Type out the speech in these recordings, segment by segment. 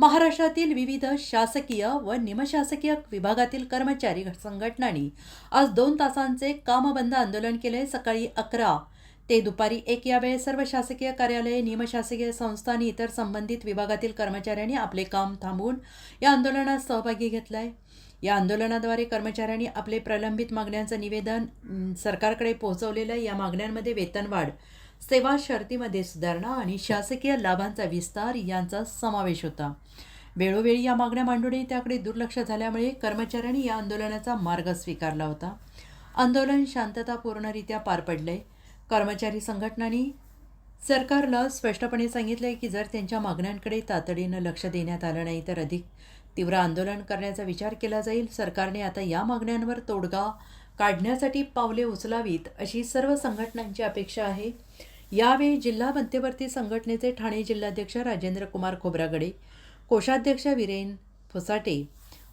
महाराष्ट्रातील विविध शासकीय व निमशासकीय विभागातील कर्मचारी संघटनांनी आज दोन तासांचे कामबंद आंदोलन केले सकाळी अकरा ते दुपारी एक यावेळी सर्व शासकीय कार्यालये निमशासकीय संस्था आणि इतर संबंधित विभागातील कर्मचाऱ्यांनी आपले काम थांबवून या आंदोलनात सहभागी घेतलाय या आंदोलनाद्वारे कर्मचाऱ्यांनी आपले प्रलंबित मागण्यांचं निवेदन सरकारकडे पोहोचवलेलं आहे. या मागण्यांमध्ये वेतनवाढ सेवा शर्तीमध्ये सुधारणा आणि शासकीय लाभांचा विस्तार यांचा समावेश होता. वेळोवेळी या मागण्या मांडूनही त्याकडे दुर्लक्ष झाल्यामुळे कर्मचाऱ्यांनी या आंदोलनाचा मार्ग स्वीकारला होता. आंदोलन शांततापूर्णरित्या पार पडले. कर्मचारी संघटनांनी सरकारला स्पष्टपणे सांगितले की जर त्यांच्या मागण्यांकडे तातडीनं लक्ष देण्यात आलं नाही तर अधिक तीव्र आंदोलन करण्याचा विचार केला जाईल. सरकारने आता या मागण्यांवर तोडगा काढण्यासाठी पावले उचलावीत अशी सर्व संघटनांची अपेक्षा आहे. यावेळी जिल्हा मध्यवर्ती संघटनेचे ठाणे जिल्हाध्यक्ष राजेंद्र कुमार खोब्रागडे कोषाध्यक्ष विरेन फुसाटे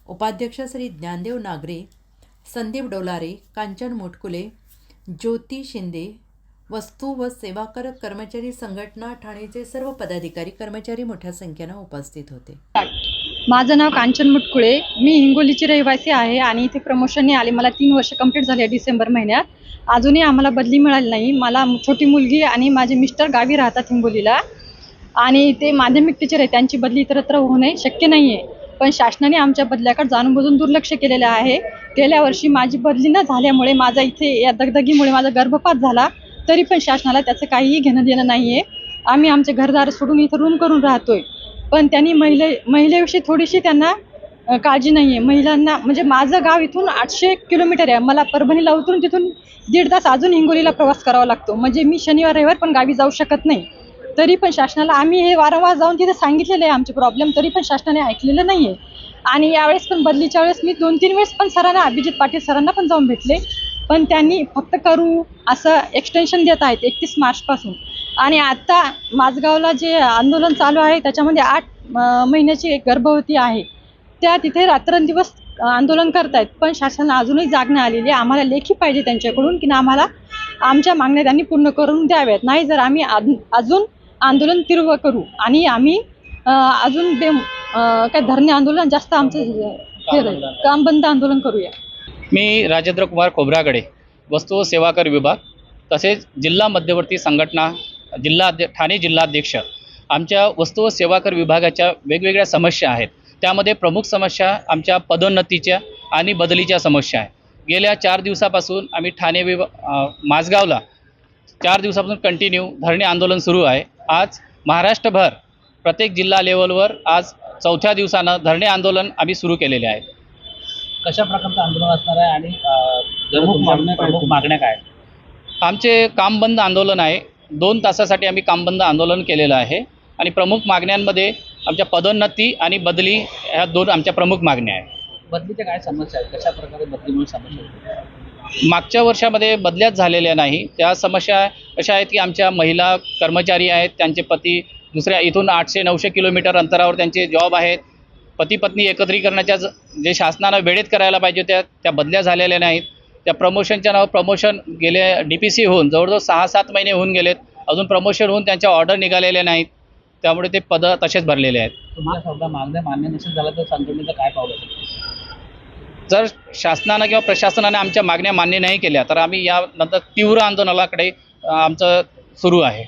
उपाध्यक्ष श्री ज्ञानदेव नागरे संदीप डोलारे कांचन मोटकुले ज्योती शिंदे वस्तू व सेवा कर कर्मचारी संघटना ठाणेचे सर्व पदाधिकारी कर्मचारी मोठ्या संख्येनं उपस्थित होते. माझं नाव कांचन मुटकुळे. मी हिंगोलीची रहिवासी आहे आणि इथे प्रमोशनने आले. मला तीन वर्ष कंप्लीट झाले डिसेंबर महिन्यात. अजूनही आम्हाला बदली मिळाली नाही. मला छोटी मुलगी आणि माझे मिस्टर गावी राहतात हिंगोलीला. आणि ते माध्यमिक टीचर आहे. त्यांची बदली इतरत्र होणे शक्य नाही आहे पण शासनाने आमच्या बदल्याकडे जाणून बुजून दुर्लक्ष केलेलं आहे. गेल्या वर्षी माझी बदली न झाल्यामुळे माझा इथे या दगदगीमुळे माझा गर्भपात झाला. तरी पण शासनाला त्याचं काहीही घेणं देणं नाही आहे आम्ही आमचे घरदार सोडून इथं रूम करून राहतोय. पण त्यांनी महिले महिलेविषयी थोडीशी त्यांना काळजी नाही आहे महिलांना म्हणजे माझं गाव इथून आठशे किलोमीटर आहे. मला परभणीला उतरून तिथून दीड तास अजून हिंगोलीला प्रवास करावा लागतो. म्हणजे मी शनिवार रविवार पण गावी जाऊ शकत नाही. तरी पण शासनाला आम्ही हे वारंवार जाऊन तिथे सांगितलेलं आहे आमचे प्रॉब्लेम तरी पण शासनाने ऐकलेलं नाही आहे आणि यावेळेस पण बदलीच्या वेळेस मी दोन तीन वेळेस पण सरांना अभिजित पाटील सरांना पण जाऊन भेटले. पण त्यांनी फक्त करू असं एक्सटेन्शन देत आहेत एकतीस मार्चपासून. आणि आता माझगावला जे आंदोलन चालू आहे त्याच्यामध्ये आठ महिन्याची एक गर्भवती आहे. त्या तिथे रात्रंदिवस आंदोलन करतायत. पण शासनाला अजूनही जागणं आलेली आहे. आम्हाला लेखी पाहिजे त्यांच्याकडून की आम्हाला आमच्या मागण्या त्यांनी पूर्ण करून द्याव्यात. नाही जर आम्ही अजून आंदोलन तीव्र करू आणि आम्ही अजून बे काय धरणे आंदोलन जास्त आमचं काम बंद आंदोलन करूया. मी राजेंद्र कुमार खोब्रागडे वस्तू सेवा कर विभाग तसेच जिल्हा मध्यवर्ती संघटना जिल्हा अध्य ठाणे जिल्हाध्यक्ष. आमच्या वस्तू व सेवा कर विभागाच्या वेगवेगळ्या समस्या आहेत. त्यामध्ये प्रमुख समस्या आमच्या पदोन्नतीच्या आणि बदलीच्या समस्या आहे गेल्या चार दिवसापासून आम्ही ठाणे विभा माझगावला चार दिवसापासून कंटिन्यू धरणे आंदोलन सुरू आहे. आज महाराष्ट्रभर प्रत्येक जिल्हा लेवलवर आज चौथ्या दिवसानं धरणे आंदोलन आम्ही सुरू केलेले आहे. कशा प्रकारचं आंदोलन असणार आहे आणि मागण्या काय आमचे काम बंद आंदोलन आहे. दोन तासासाठी आम्ही काम बंद आंदोलन केलेलं आहे. आणि प्रमुख मागण्यांमध्ये आमच्या पदोन्नती आणि बदली ह्या दोन आमच्या प्रमुख मागण्या आहेत. बदलीच्या काय समस्या आहेत? कशा प्रकारे बदलीमुळे समस्या मागच्या वर्षामध्ये बदल्याच झालेल्या नाही. त्या समस्या अशा आहेत की आमच्या महिला कर्मचारी आहेत त्यांचे पती दुसऱ्या इथून आठशे नऊशे किलोमीटर अंतरावर त्यांचे जॉब आहेत. पती पत्नी एकत्रीकरणाच्या ज- जे शासनानं वेळेत करायला पाहिजे त्या त्या बदल्या झालेल्या नाहीत. त्या प्रमोशनच्या नाव प्रमोशन गेले डी पी सी होऊन जवळजवळ सहा सात महिने होऊन गेलेत. अजून प्रमोशन होऊन त्यांच्या ऑर्डर निघालेल्या नाहीत. त्यामुळे ते पदं तसेच भरलेले आहेत. तुमच्या समजा मागण्या मान्य नसेल झाला तर संघटनेचं काय पावलं जर शासनानं किंवा प्रशासनाने आमच्या मागण्या मान्य नाही केल्या तर आम्ही यानंतर तीव्र आंदोलनाकडे आमचं सुरू आहे.